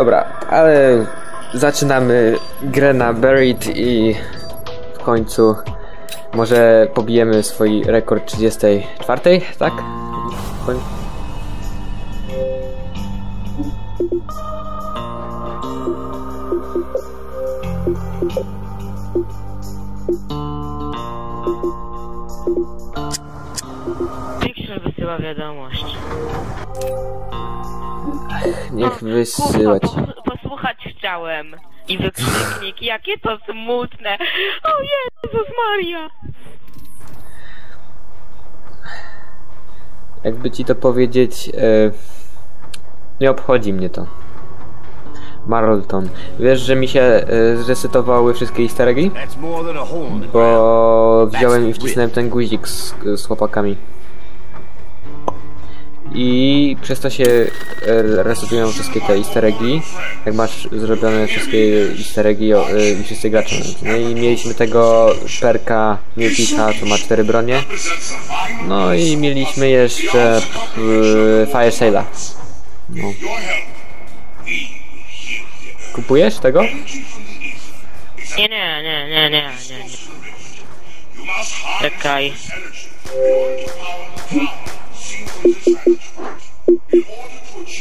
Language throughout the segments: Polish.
Dobra, ale zaczynamy grę na Buried i w końcu może pobijemy swój rekord 34, tak? Pixel wysyła wiadomość. Niech wysyłać. Kurwa, pos- posłuchać chciałem. I wykrzyknik, jakie to smutne. O Jezus Maria. Jakby ci to powiedzieć, e, nie obchodzi mnie to. Marlton. Wiesz, że mi się e, zresetowały wszystkie easter eggi? Bo wziąłem i wcisnąłem ten guzik z, z chłopakami. I przez to się e, resetują wszystkie te easter eggi. Jak masz zrobione wszystkie easter eggi e, i wszyscy gracze. No i mieliśmy tego perka Mietika, co ma cztery bronie. No i mieliśmy jeszcze e, Fire Sale'a. No. Kupujesz tego? Nie, nie, nie, nie, nie. nie. Czekaj.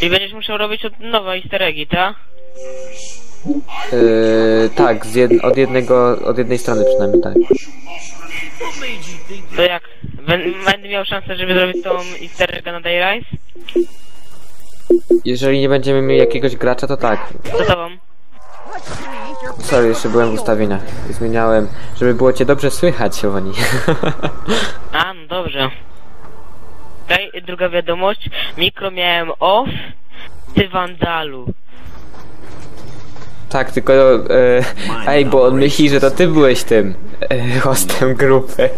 I będziesz musiał robić od nowa easter eggi, tak? Yy, tak, z jed od jednego, od jednej strony przynajmniej tak. To jak? Bę- Będę miał szansę, żeby zrobić tą easter egga na Dayrise? Jeżeli nie będziemy mieli jakiegoś gracza, to tak. Co tobą? Sorry, jeszcze byłem w ustawieniach. Zmieniałem, żeby było cię dobrze słychać, oni. A, no dobrze. Tutaj druga wiadomość. Mikro miałem off, ty wandalu. tak, tylko e, ej, bo on myśli, że to ty byłeś tym e, hostem grupy.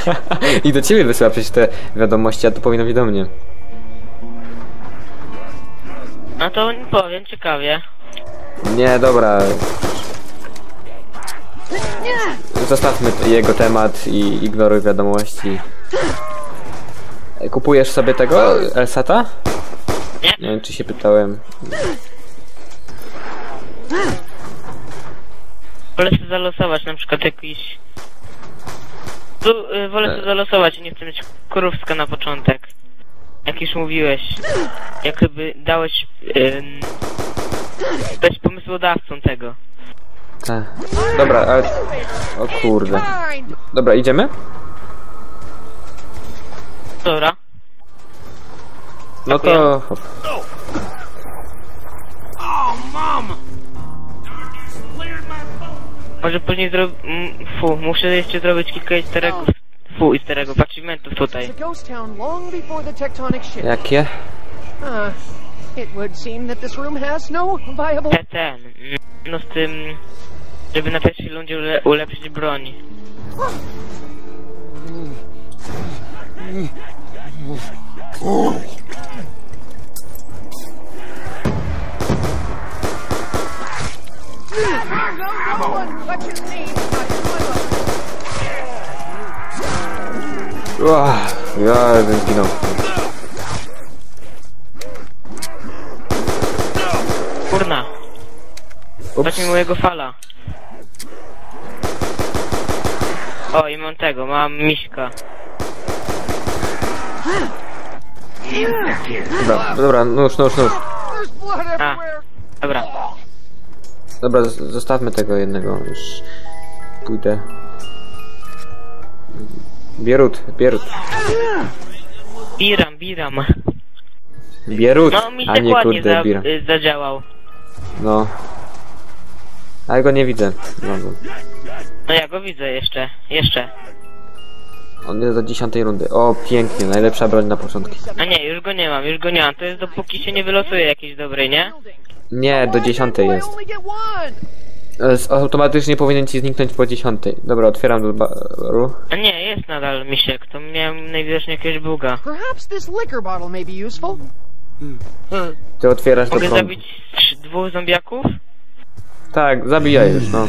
I do ciebie wysyła przecież te wiadomości, a to powinno być do mnie. No to powiem, ciekawie. Nie, dobra. Zostawmy jego temat i ignoruj wiadomości. Kupujesz sobie tego Elsata? Nie? Nie wiem, czy się pytałem. Wolę sobie zalosować na przykład jakiś... Tu, y, wolę sobie zalosować, nie chcę mieć kurówska na początek. Jak już mówiłeś. Jakby dałeś... Ym, być pomysłodawcą tego. Tak. Dobra, ale... O kurde. Dobra, idziemy? Dobra. No to... Może później zrobić... Fu, muszę jeszcze zrobić kilka easter eggów. Fu, easter eggów, achievementów tutaj. Jakie? Uh, it would seem that this room has no viable. Te, ten... No z tym... Żeby na pierwszej rundzie ule ulepszyć broń. Uah, ja bym zginął. Kurna, dać mi mojego fala. O, i mam tego, mam miśka. Dobra, dobra, nóż, nóż, nóż. A, dobra. Dobra, zostawmy tego jednego, już pójdę. Bierut, Bierut. Biram, biram. Bierut, No, mi a nie kurde, za, Bira. y, zadziałał. No. Ale go nie widzę. No, no. No ja go widzę jeszcze, jeszcze. On jest do dziesiątej rundy. O, pięknie, najlepsza broń na początki. A nie, już go nie mam, już go nie mam. To jest dopóki się nie wylosuje jakiejś dobrej, nie? Nie, do dziesiątej jest. one. E, z- Automatycznie powinien ci zniknąć po dziesiątej. Dobra, otwieram do baru. A nie, jest nadal misiek, to miałem najwidoczniej jakiegoś buga. Perhaps this liquor bottle may be useful. Ty otwierasz do Mogę prądu. zabić trz- dwóch zombiaków? Tak, zabijaj już, no.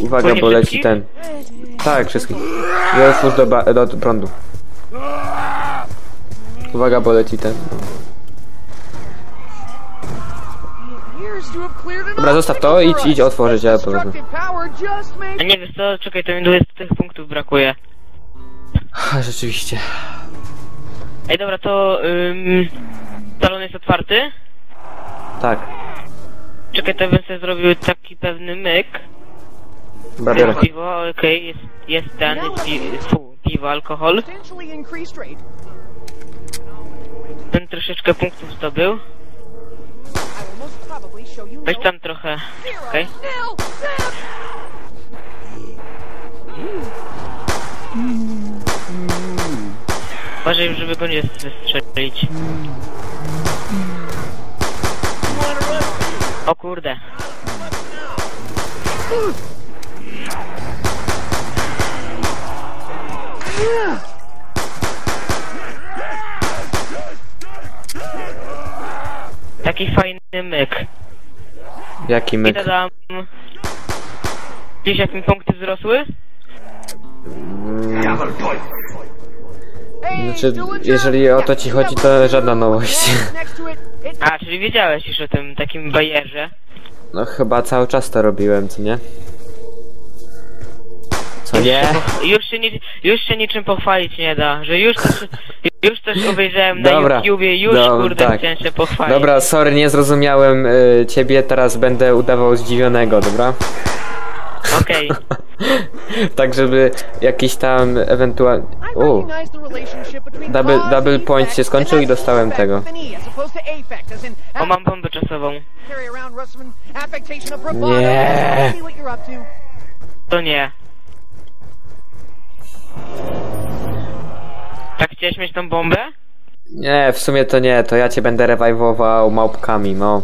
Uwaga, Płynie bo leci ten. Tak, wszystkich. Ja już do, ba- do prądu. Uwaga, bo leci ten. Dobra, zostaw to, idź, idź otworzyć, ja to wezmę. A nie wiesz co, czekaj, to mi 20 tych punktów brakuje. Rzeczywiście. Ej, dobra, to... Ym, salon jest otwarty? Tak. Czekaj, to bym sobie zrobił taki pewny myk. Jest piwo, okej, jest, jest ten, jest pi fu, piwo, alkohol. Ten troszeczkę punktów zdobył. Weź no tam trochę, okej? zip. Uważaj, żeby go nie wystrzelić. O kurde. Taki fajny myk. Jaki myk? dodam... Widzisz jak mi punkty wzrosły? Hey, Znaczy, jeżeli o to ci chodzi, to żadna nowość. Next to it, it A, czyli wiedziałeś już o tym takim bajerze. No chyba cały czas to robiłem, co nie? Co nie? Już się, ni- już się niczym pochwalić nie da, że już coś, już coś obejrzałem na Dobra, YouTubie, już dobra, kurde tak. chciałem się pochwalić. Dobra, sorry, nie zrozumiałem y, ciebie, teraz będę udawał zdziwionego, dobra? Okej, tak, żeby jakiś tam ewentualnie... U, Double- double point się skończył i dostałem tego. o mam bombę czasową. Nie. To nie. Tak chciałeś mieć tą bombę? nie, w sumie to nie, to ja cię będę rewajwował małpkami, no.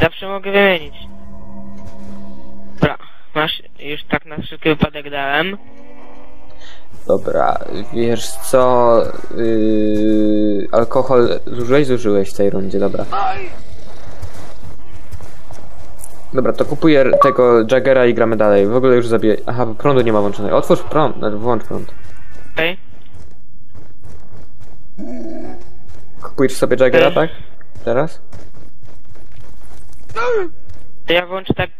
Zawsze mogę wymienić. Dobra, masz, już tak na wszelki wypadek dałem. Dobra, wiesz co... Yy, alkohol zużyłeś? Zużyłeś w tej rundzie, dobra. Dobra, to kupuję tego Jaggera i gramy dalej. W ogóle już zabiję... Aha, bo prądu nie ma włączonego. Otwórz prąd, znaczy włącz prąd. Okej? Kupujesz sobie Jaggera, Ej. tak? Teraz? To ja włączę tak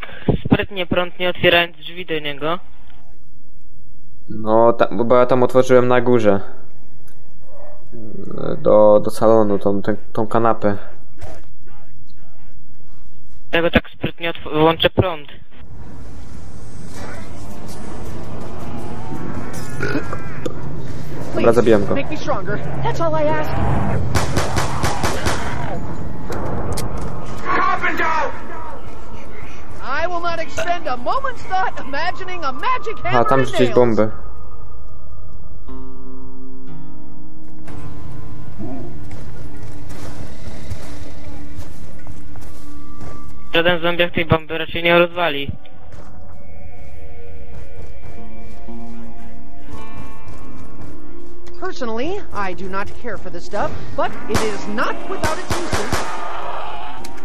sprytnie prąd, nie otwierając drzwi do niego. No, tam, bo ja tam otworzyłem na górze. Do, do salonu, tą, tą, tą kanapę. Tego tak sprytnie włączę prąd. Dobra, zabijam go. Make me stronger. That's all I ask. Will not expend a moment's thought imagining a magic hammer A, tam and rzucić nails. bombę. Żaden zombiak tej bomby raczej nie rozwali. Personally, I do not care for this stuff, but it is not without its uses.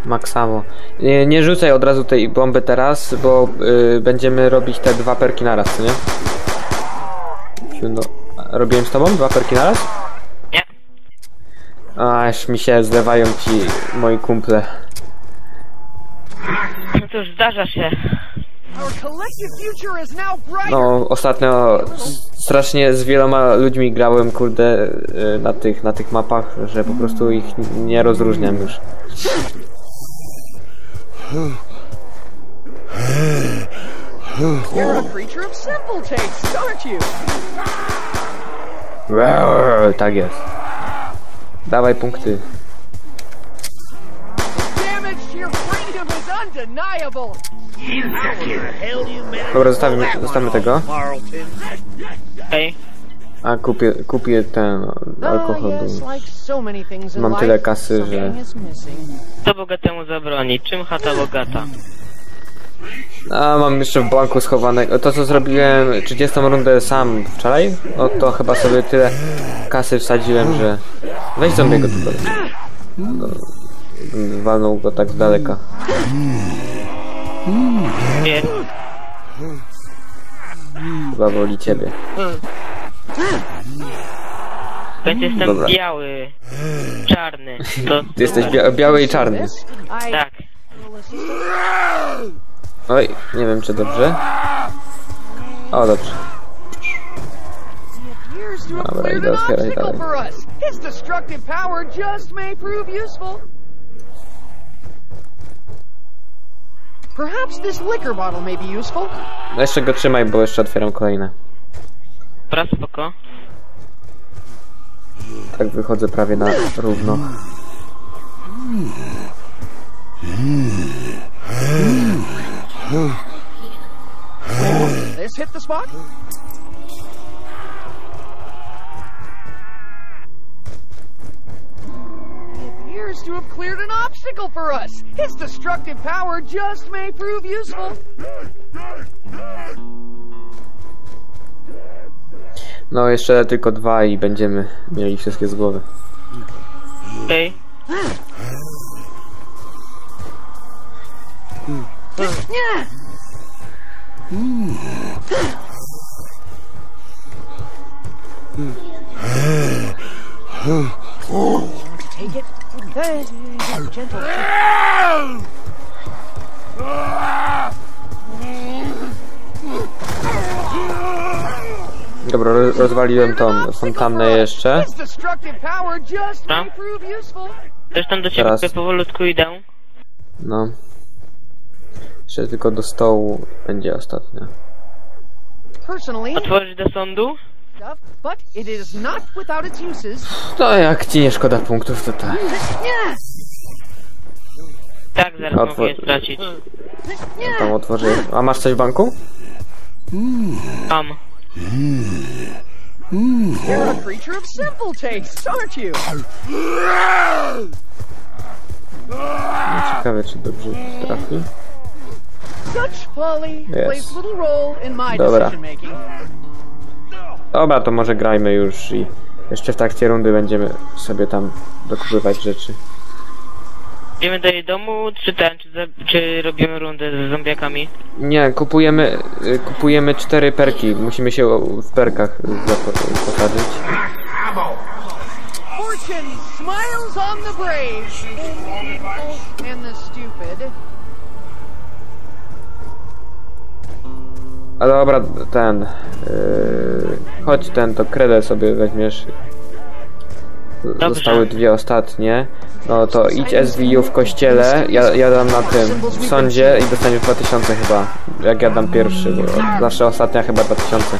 Maksamo. Nie, nie rzucaj od razu tej bomby teraz, bo y, będziemy robić te dwa perki naraz, co nie? No, a robiłem z tobą dwa perki naraz? Nie. Aż mi się zlewają ci moi kumple. No cóż, zdarza się. No, ostatnio strasznie z wieloma ludźmi grałem, kurde, y, na tych, na tych mapach, że po prostu ich nie rozróżniam już. You're a creature of simple tastes, aren't you? Roar, tak jest. Dawaj punkty. Damage to your freedom is undeniable. Dobra, zostawimy, zostawmy tego. Okej. A kupię, kupię ten alkohol. Ah, in Mam tyle kasy, że-. Co bogatemu zabroni? Czym chata bogata? A mam jeszcze w banku schowanego. To co zrobiłem 30 rundę sam wczoraj, no to chyba sobie tyle kasy wsadziłem, że. Weź zombiego tylko. No, walnął go tak z daleka. Nie. Chyba woli ciebie. Więc jestem Dobra. biały. Czarny. czarny. To, Ty jesteś bia biały i czarny. Tak. Oj, nie wiem czy dobrze. O, dobrze. Dobra, idę otwierać dalej. Perhaps this liquor bottle may be useful. No jeszcze go trzymaj, bo jeszcze otwieram kolejne. Dobra, spoko. Tak wychodzę prawie na równo. This hit the spot. To have cleared an obstacle for us. His destructive power just may prove useful. No jeszcze tylko dwa i będziemy mieli wszystkie z głowy. Okej. To take it? Gentle. Dobra, ro- rozwaliłem tą fontannę jeszcze. Useful. Zresztą do ciebie Teraz. tutaj powolutku idę. No. Jeszcze tylko do stołu będzie ostatnia. Otworzyć do sądu? stuff, but it is not without its uses. To jak ci nie szkoda punktów, to tak. Tak, zaraz Otwór- mogę je stracić. Tam otworzę. A masz coś w banku? Mam. You're a creature of simple tastes, aren't you? Ciekawe, czy dobrze trafi. Such folly plays little role in my decision making. Dobra, to może grajmy już i jeszcze w trakcie rundy będziemy sobie tam dokupywać rzeczy. Idziemy do jej domu, czy ten, czy, za, czy robimy rundę z zombiakami? Nie, kupujemy, y, kupujemy cztery perki. Musimy się o- w perkach posadzić. Fortune smiles on the brave and the stupid. A dobra, ten. Yy, chodź ten, to kredę sobie weźmiesz. Dobrze. Zostały dwie ostatnie. No to idź SVU w kościele, ja, ja dam na tym w sądzie i dostaniesz 2000 chyba. Jak ja dam pierwszy, bo zawsze ostatnia chyba 2000.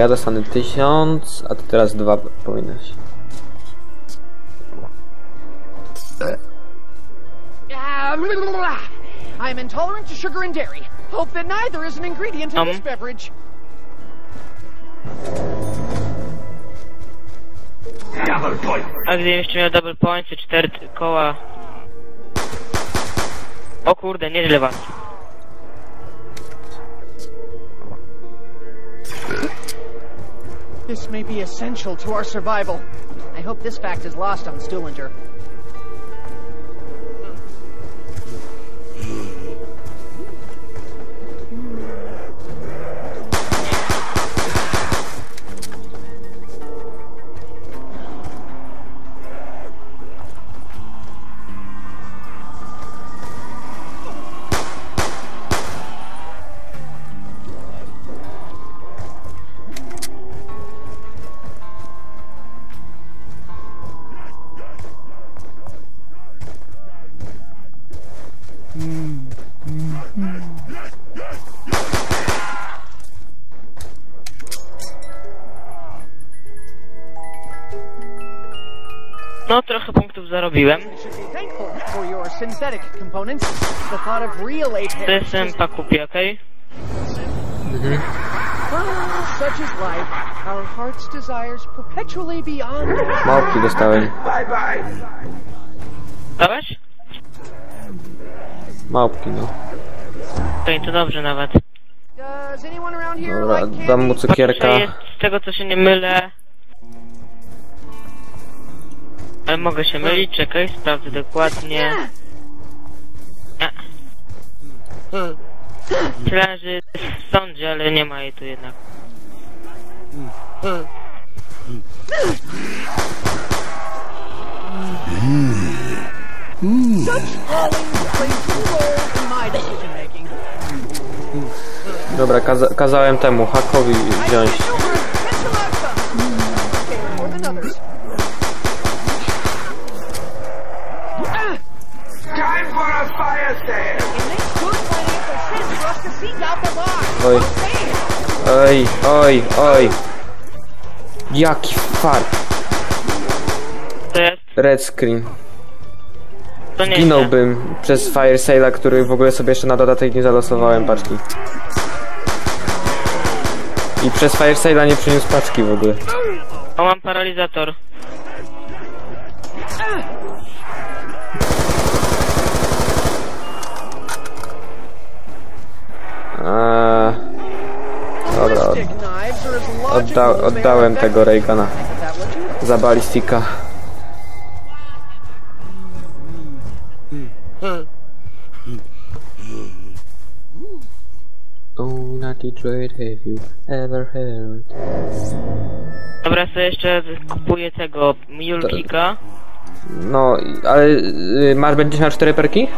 ja dostanę 1000, a ty teraz dwa powinnaś. Ah. I'm intolerant to sugar and dairy. Hope that neither is an ingredient in Um. this beverage. A gdybym jeszcze miał double points i cztery koła... O kurde, nieźle was. This may be essential to our survival. I hope this fact is lost on Stuhlinger. Ape To hairs jestem is- kupię, okej? Perpetually beyond. Małpki dostałem. Dałeś? Małpki, no. Okej, to dobrze nawet. Dobra, dam mu cukierka. Patrzę, z tego co się nie mylę... Ale mogę się mylić, czekaj, sprawdzę dokładnie. Myślałem, że jest w sądzie, ale nie ma jej tu jednak. Dobra, kaza kazałem temu hakowi wziąć. Oj, oj, oj. Jaki fart. To jest, Red screen. to nie Ginąłbym przez Fire Sale'a, który w ogóle sobie jeszcze na dodatek nie zalosowałem paczki. I przez Fire Sale'a nie przyniósł paczki w ogóle. O, mam paralizator. Odda oddałem tego Reagana za balistika. Oh, naughty trade have you ever heard? Dobra, sobie jeszcze kupuję tego Multika. No, ale y, masz, będziesz miał cztery perki?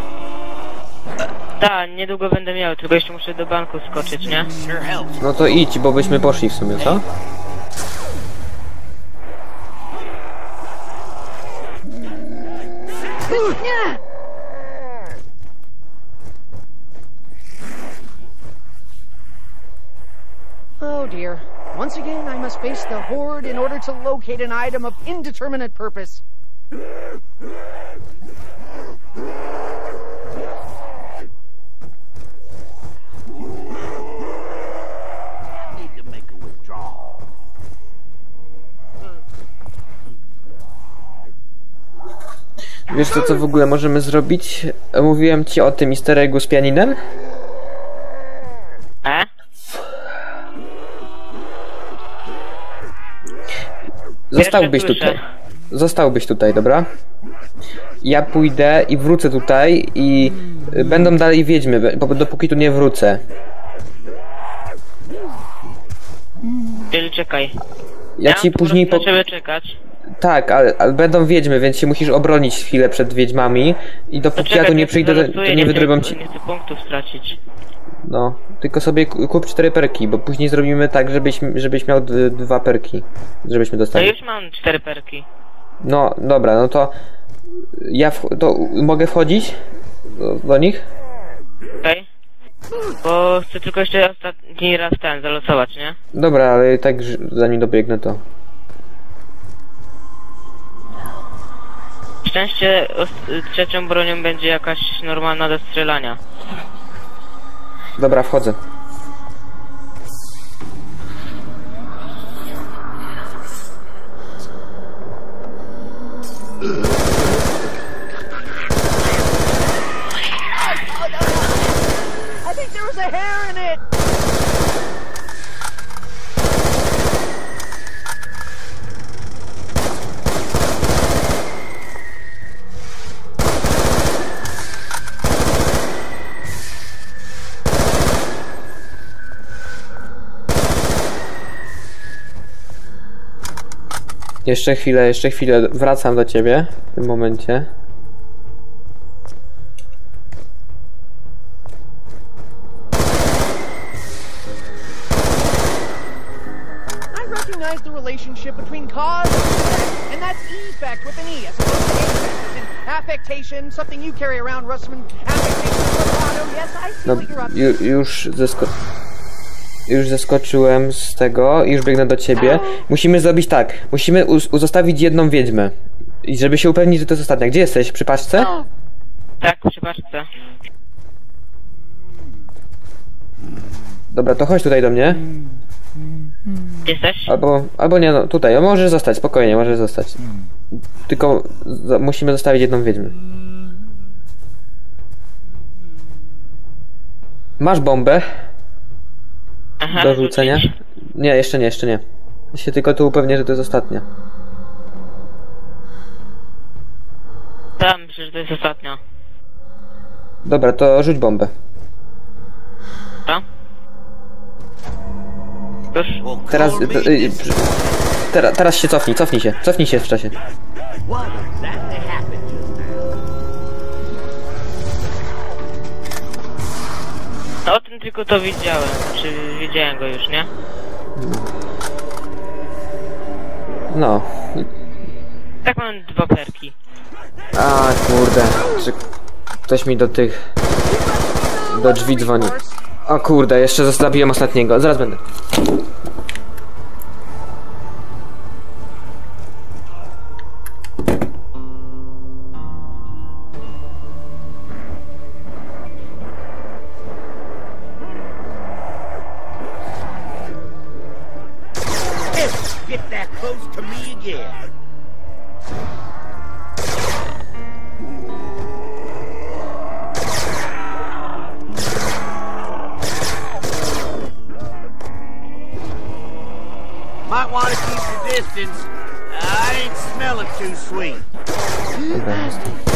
Tak, niedługo będę miał, tylko jeszcze muszę do banku skoczyć, nie? No to idź, bo byśmy poszli w sumie, co? Oh dear. Once again, I must face the Horde in order to locate an item of indeterminate purpose. Wiesz co, co w ogóle możemy zrobić? Mówiłem ci o tym easter eggu z pianinem? E? Zostałbyś tutaj. Zostałbyś tutaj, dobra? Ja pójdę i wrócę tutaj i będą dalej wiedźmy, dopóki tu nie wrócę. Czyli czekaj. Ja ci mam po później po... czekać. Tak, ale, ale będą wiedźmy, więc się musisz obronić chwilę przed wiedźmami i dopóki czekaj, ja tu nie ja przyjdę, to, nie chcę, ci... Nie chcę punktów stracić. No, tylko sobie ku- kup cztery perki, bo później zrobimy tak, żebyś, żebyś miał dwa perki, żebyśmy dostali. już mam cztery perki. No, dobra, no to ja w, to mogę wchodzić do, do nich? Okej? Bo chcę tylko jeszcze ostatni raz ten zalosować, nie? Dobra, ale tak zanim dobiegnę to. Szczęście trzecią bronią będzie jakaś normalna do strzelania. Dobra, wchodzę. I think there was a hair in it! Jeszcze chwilę, jeszcze chwilę, wracam do ciebie w tym momencie. I recognize the relationship between cause and effect, and that's effect with an E as opposed to affect as in affectation, something you carry around, Russman. Affectation, bravado, yes, I see No, what you're up to. ju, już zesko... Już zeskoczyłem z tego i już biegnę do ciebie. Musimy zrobić tak. Musimy uz uzostawić jedną wiedźmę. I żeby się upewnić, że to jest ostatnia. Gdzie jesteś? Przy paczce? Tak, przy paczce. Dobra, to chodź tutaj do mnie. Jesteś? Albo, albo nie, no tutaj. Możesz zostać, spokojnie, możesz zostać. Tylko musimy zostawić jedną wiedźmę. Masz bombę do rzucenia? Nie, jeszcze nie, jeszcze nie. Ja się tylko tu upewnię, że to jest ostatnia. Tam, myślę, że to jest ostatnia. Dobra, to rzuć bombę. Już? Teraz, y, y, teraz, teraz się cofnij, cofnij się, cofnij się w czasie. Tylko to widziałem. Czy widziałem go już, nie? No. Tak mam dwa perki. A kurde, czy ktoś mi do tych... do drzwi dzwoni. O kurde, jeszcze zostawiłem ostatniego, zaraz będę. Again. Might want to keep your distance. I ain't smelling too sweet. Dobra, jestem.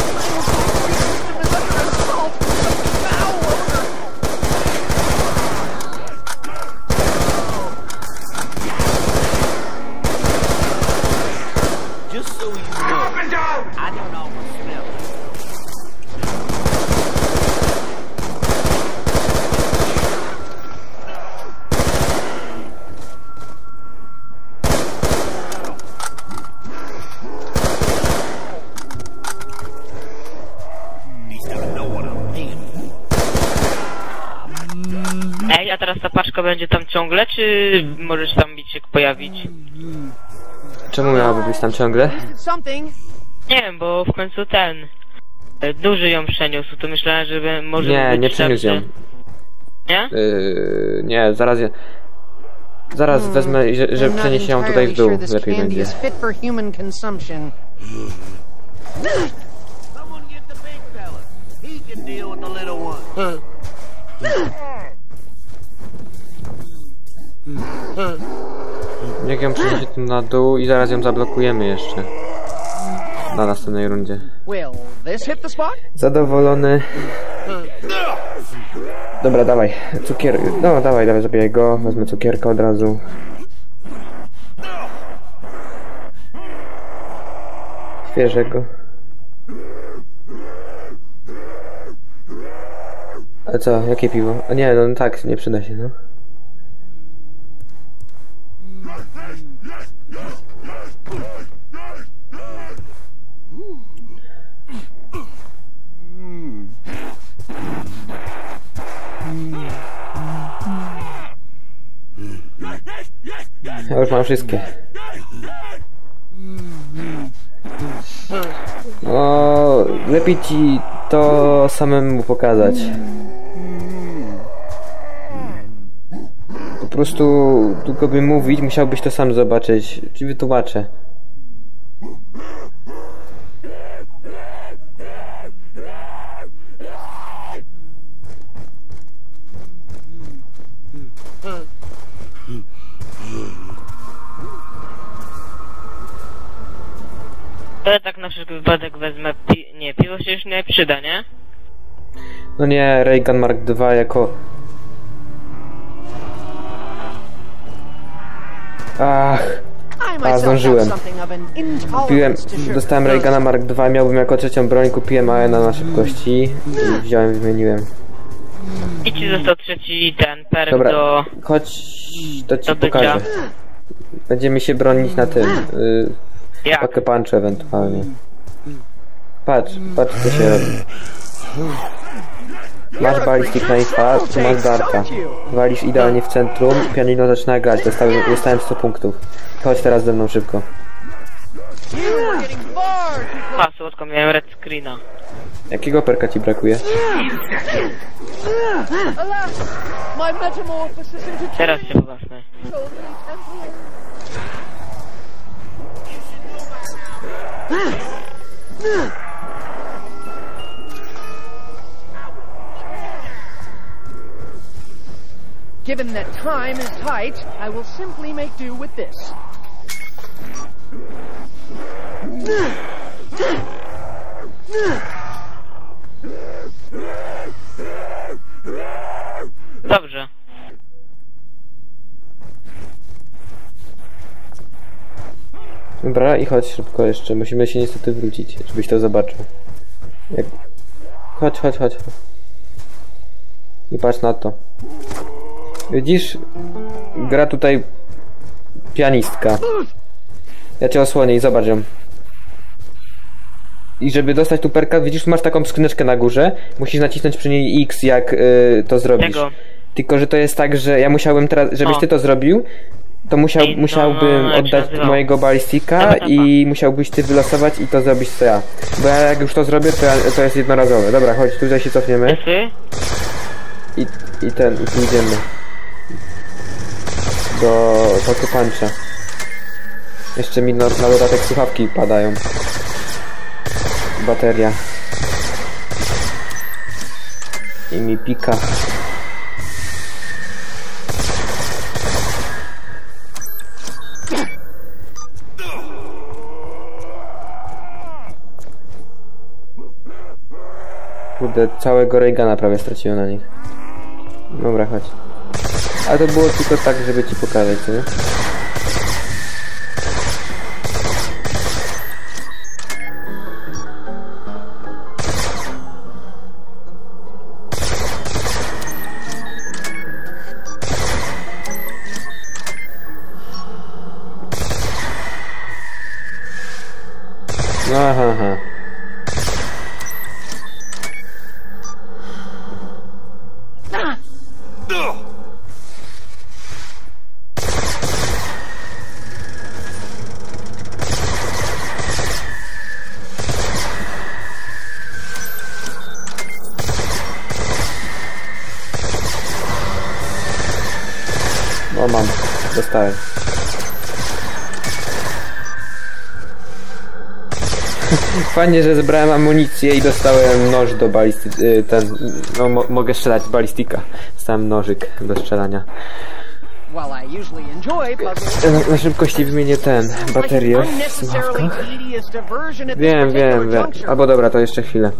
A teraz ta paczka będzie tam ciągle, czy możesz tam być się pojawić? Czemu miałaby być tam ciągle? Nie wiem, bo w końcu ten... e, Duży ją przeniósł, to myślałem, że może Nie, być nie przeniósł ją. Nie? Yy, nie, zaraz je... Zaraz wezmę, że, że przeniesie ją tutaj w dół, lepiej będzie. Someone get the big fella. He can deal with the little one. Niech ją przeniesie tu na dół i zaraz ją zablokujemy jeszcze. Na następnej rundzie. Zadowolony. Dobra, dawaj. Cukier... No, dawaj, dawaj, zabijaj go. Wezmę cukierka od razu. Świeżego. A co, jakie piwo? A nie, no tak, nie przyda się, no. Ja już mam wszystkie. O, lepiej ci to samemu pokazać. Po prostu tylko by mówić, musiałbyś to sam zobaczyć. Ci wytłumaczę. To ja tak na wszelki wypadek wezmę pi... Nie, piwo się już nie przyda, nie? No nie, Reagan Mark II jako... Ach, myself zdążyłem. kupiłem, dostałem Reagana Mark II, miałbym jako trzecią broń, kupiłem AN na szybkości i wziąłem, wymieniłem. I ci został trzeci ten perk Dobra, do... chodź, to ci do bycia. pokażę. Będziemy się bronić na tym, y, Jak? pakę ewentualnie. Patrz, patrz co się robi. Masz ballistic knife'a, tu masz darta. Walisz idealnie w centrum, pianino zaczyna grać, dostałem, dostałem 100 punktów. Chodź teraz ze mną szybko. A, słodko, miałem red screena. Jakiego perka ci brakuje? Teraz się is Given that time is tight, I will simply make do with this. Dobrze. Dobra, i chodź szybko jeszcze. Musimy się niestety wrócić, żebyś to zobaczył. Jak... Chodź, chodź, chodź. I patrz na to. Widzisz? Gra tutaj pianistka. Ja cię osłonię i zobacz ją. I żeby dostać tu perka, widzisz, masz taką skrzyneczkę na górze. Musisz nacisnąć przy niej X, jak y, to zrobisz. Tego. Tylko, że to jest tak, że ja musiałbym teraz, żebyś ty to zrobił, to musiał, no, musiałbym no, oddać mojego balistika i musiałbyś ty wylosować i to zrobić co ja. Bo ja jak już to zrobię, to, ja, to jest jednorazowe. Dobra, chodź, tutaj się cofniemy i, i ten, i tu idziemy. Do Poké Puncha. Jeszcze mi na, na dodatek słuchawki padają. Bateria. I mi pika. Kurde, całego Reagana prawie straciłem na nich. Dobra, chodź. Ale to było tylko tak, żeby ci pokazać, nie? O, mam. Dostałem. Fajnie, że zebrałem amunicję i dostałem noż do balisty... y, ten... No, mo mogę strzelać z balistika. Dostałem nożyk do strzelania. Na, na szybkości wymienię ten, baterię w słuchawkach. Wiem, wiem, wiem. Albo dobra, to jeszcze chwilę.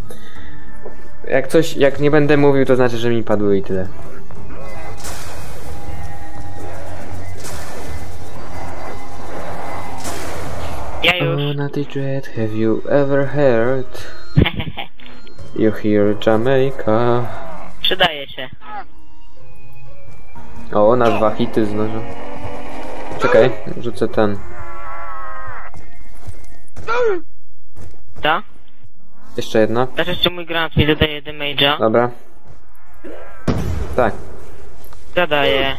Jak coś, jak nie będę mówił, to znaczy, że mi padły i tyle. Ja już. Oh, Natty Dread, have you ever heard? You hear Jamaica. Przydaje się. O, na dwa hity znowu. Czekaj, rzucę ten. Ta? Jeszcze jedna. Teraz jeszcze mój granat mi dodaje damage'a. Dobra. Tak. Zadaje.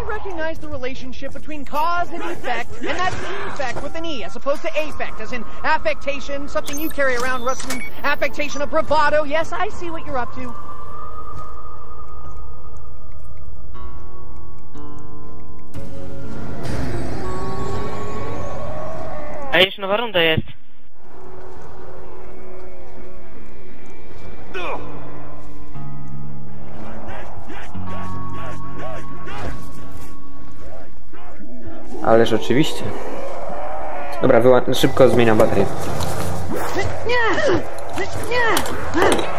I recognize the relationship between cause and effect, and that's effect with an E as opposed to affect, as in affectation, something you carry around, Russman. Affectation of bravado. Yes, I see what you're up to. A jeszcze nowa runda jest. Ależ oczywiście. Dobra, szybko zmieniam baterię. Tak.